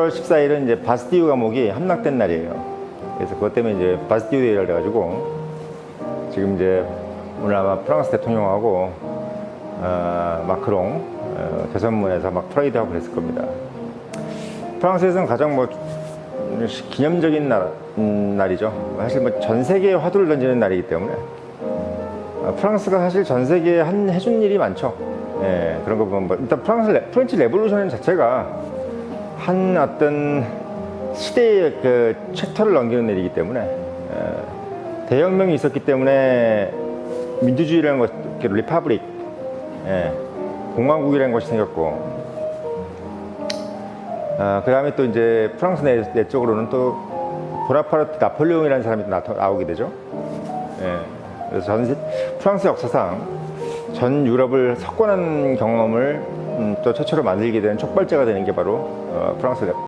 10월 14일은 이제 바스티유 감옥이 함락된 날이에요. 그래서 그것 때문에 이제 바스티유 데이를 해가지고 지금 이제 오늘 아마 프랑스 대통령하고 어, 마크롱 어, 대선문에서 막 프라이드하고 그랬을 겁니다. 프랑스에서는 가장 뭐 기념적인 날, 음, 날이죠. 사실 뭐 전 세계에 화두를 던지는 날이기 때문에 어, 프랑스가 사실 전 세계에 한 해준 일이 많죠. 예, 그런 거 보면 뭐 일단 프랑스 레, 프렌치 레볼루션 자체가 한 어떤 시대의 그 챕터를 넘기는 일이기 때문에 예, 대혁명이 있었기 때문에 민주주의라는 것, 리파브릭, 예, 공화국이라는 것이 생겼고 아, 그 다음에 또 이제 프랑스 내, 내적으로는 또 보나파르트 나폴레옹이라는 사람이 또 나오게 되죠. 예. 그래서 전 세- 프랑스 역사상 전 유럽을 석권한 경험을 음, 또 최초로 만들게 된 촉발제가 되는 게 바로 어, 프랑스